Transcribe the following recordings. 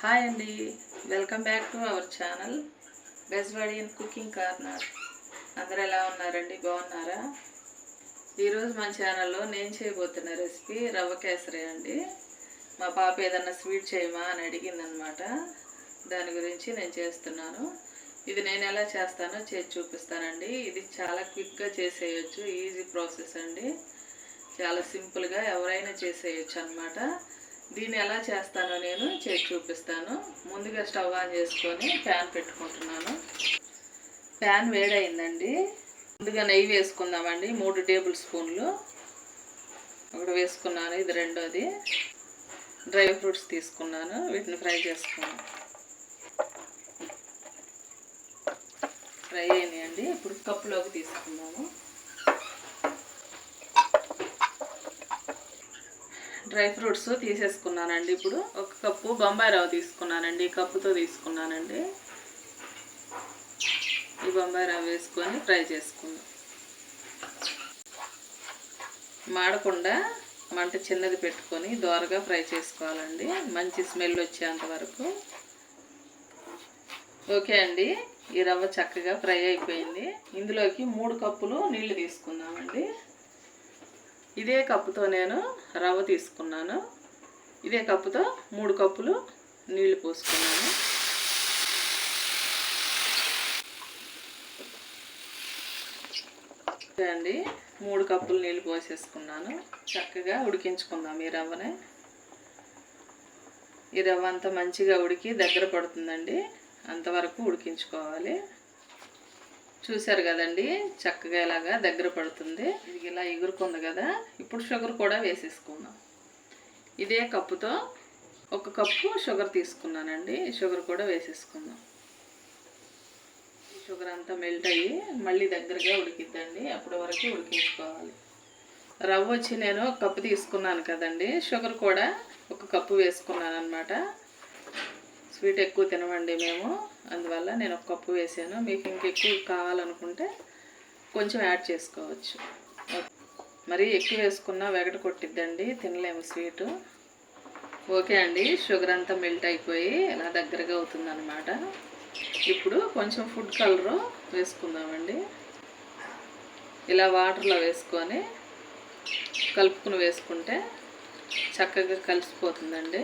Hi అండి. Welcome back to our channel. Bezawadian cooking corner. అందరు ఎలా ఉన్నారండి? బాగున్నారా? ఈరోజు మన ఛానల్లో నేను చేయబోతున్న రెసిపీ రవ్వ కేసరి అండి. మా పాప ఏదన్నా స్వీట్ చేయమా అని అడిగిందనమాట. దాని గురించి నేను చేస్తున్నాను. ఇది నేను ఎలా చేస్తానో చేసి చూపిస్తానండి. ఇది చాలా క్విక్గా చేసేయచ్చు ఈజీ ప్రాసెస్ అండి. చాలా సింపుల్గా ఎవరైనా చేసేయచ్చు అనమాట. దీన్ని ఎలా చేస్తానో నేను చేసి చూపిస్తాను. ముందుగా స్టవ్ ఆన్ చేసుకొని ప్యాన్ పెట్టుకుంటున్నాను. ప్యాన్ వేడైందండి. ముందుగా నెయ్యి వేసుకుందామండి. మూడు టేబుల్ స్పూన్లు. ఒకటి వేసుకున్నాను. ఇది రెండోది. డ్రై ఫ్రూట్స్ తీసుకున్నాను. వీటిని ఫ్రై చేసుకున్నాను. ఫ్రై అయినాయండి. ఇప్పుడు కప్పులోకి తీసుకుందాము. డ్రై ఫ్రూట్స్ తీసేసుకున్నానండి ఇప్పుడు. ఒక కప్పు బొంబాయి రవ్వ తీసుకున్నానండి ఈ కప్పుతో తీసుకున్నానండి. ఈ బొంబాయి రవ్వ వేసుకొని ఫ్రై చేసుకుందాం. మాడకుండా మంట చిన్నది పెట్టుకొని దోరగా ఫ్రై చేసుకోవాలండి. మంచి స్మెల్ వచ్చేంత వరకు. ఓకే అండి ఈ రవ్వ చక్కగా ఫ్రై అయిపోయింది. ఇందులోకి మూడు కప్పులు నీళ్ళు తీసుకుందామండి. ఇదే కప్పుతో నేను రవ్వ తీసుకున్నాను. ఇదే కప్పుతో మూడు కప్పులు నీళ్ళు పోసుకున్నాను. అండి మూడు కప్పులు నీళ్ళు పోసేసుకున్నాను. చక్కగా ఉడికించుకుందాం ఈ రవ్వని. ఈ రవ్వ అంతా మంచిగా ఉడికి దగ్గర పడుతుందండి. అంతవరకు ఉడికించుకోవాలి. చూశారు కదండి చక్కగా ఇలాగా దగ్గర పడుతుంది. ఇది ఇలా ఎగురుకుంది కదా ఇప్పుడు షుగర్ కూడా వేసేసుకుందాం. ఇదే కప్పుతో ఒక కప్పు షుగర్ తీసుకున్నానండి షుగర్ కూడా వేసేసుకుందాం. షుగర్ అంతా మెల్ట్ అయ్యి మళ్ళీ దగ్గరగా ఉడికిద్దండి అప్పటి వరకు ఉడికించుకోవాలి. రవ్వ వచ్చి నేను కప్పు తీసుకున్నాను కదండి షుగర్ కూడా ఒక కప్పు వేసుకున్నాను అనమాట స్వీట్ ఎక్కువ తినమండి మేము. అందువల్ల నేను ఒక కప్పు వేసాను. మీకు ఇంకెక్కువ కావాలనుకుంటే కొంచెం యాడ్ చేసుకోవచ్చు. మరి ఎక్కువ వేసుకున్నా వెగట కొట్టిద్దండి తినలేము స్వీటు. ఓకే అండి షుగర్ అంతా మెల్ట్ అయిపోయి ఇలా దగ్గరగా అవుతుందన్నమాట. ఇప్పుడు కొంచెం ఫుడ్ కలరు వేసుకుందామండి. ఇలా వాటర్లో వేసుకొని కలుపుకుని వేసుకుంటే చక్కగా కలిసిపోతుందండి.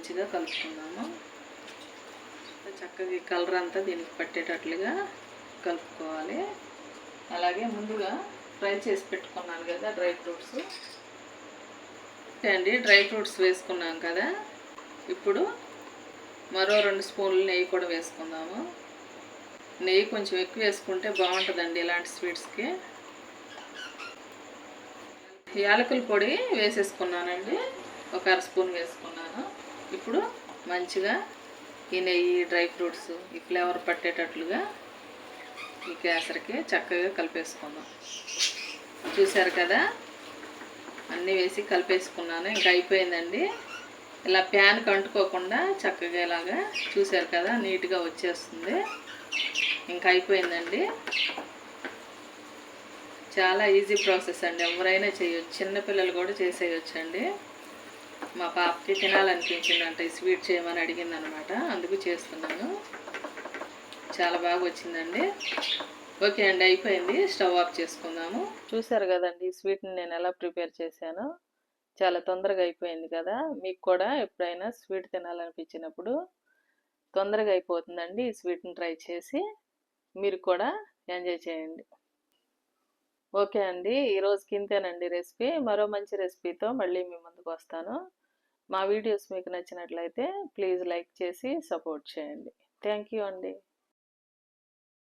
మంచిగా కలుపుకుందాము. చక్కగా ఈ కలర్ అంతా దీనికి పట్టేటట్లుగా కలుపుకోవాలి. అలాగే ముందుగా ఫ్రై చేసి పెట్టుకున్నాను కదా డ్రై ఫ్రూట్స్. అండి డ్రై ఫ్రూట్స్ వేసుకున్నాం కదా. ఇప్పుడు మరో రెండు స్పూన్లు నెయ్యి కూడా వేసుకుందాము. నెయ్యి కొంచెం ఎక్కువ వేసుకుంటే బాగుంటుందండి ఇలాంటి స్వీట్స్కి. యాలకుల పొడి వేసేసుకున్నానండి. ఒక అర స్పూన్ వేసుకున్నాను. ఇప్పుడు మంచిగా ఈ నెయ్యి డ్రై ఫ్రూట్స్ ఈ ఫ్లేవర్ పట్టేటట్లుగా ఈ కేసరికి చక్కగా కలిపేసుకుందాం. చూసారు కదా? అన్నీ వేసి కలిపేసుకున్నాను. ఇంకా అయిపోయిందండి. ఇలా ప్యాన్ కంటుకోకుండా చక్కగా ఇలాగా చూసారు కదా? నీట్గా వచ్చేస్తుంది. ఇంకా అయిపోయిందండి. చాలా ఈజీ ప్రాసెస్ అండి. ఎవరైనా చేయొచ్చు. చిన్నపిల్లలు కూడా చేసేయచ్చండి. మా పాపకి తినాలనిపించిందంట ఈ స్వీట్ చేయమని అడిగింది అనమాట అందుకు చేస్తున్నాను. చాలా బాగా వచ్చిందండి. ఓకే అండి అయిపోయింది. స్టవ్ ఆఫ్ చేసుకుందాము. చూసారు కదండి ఈ స్వీట్ని నేను ఎలా ప్రిపేర్ చేశాను. చాలా తొందరగా అయిపోయింది కదా. మీకు కూడా ఎప్పుడైనా స్వీట్ తినాలనిపించినప్పుడు తొందరగా అయిపోతుందండి ఈ స్వీట్ని ట్రై చేసి. మీరు కూడా ఎంజాయ్ చేయండి. ఓకే అండి. ఈరోజుకి ఇంతేనండి రెసిపీ. మరో మంచి రెసిపీతో మళ్ళీ మీ ముందుకు వస్తాను. మా వీడియోస్ మీకు నచ్చినట్లయితే ప్లీజ్ లైక్ చేసి సపోర్ట్ చేయండి. థ్యాంక్ యూ అండి.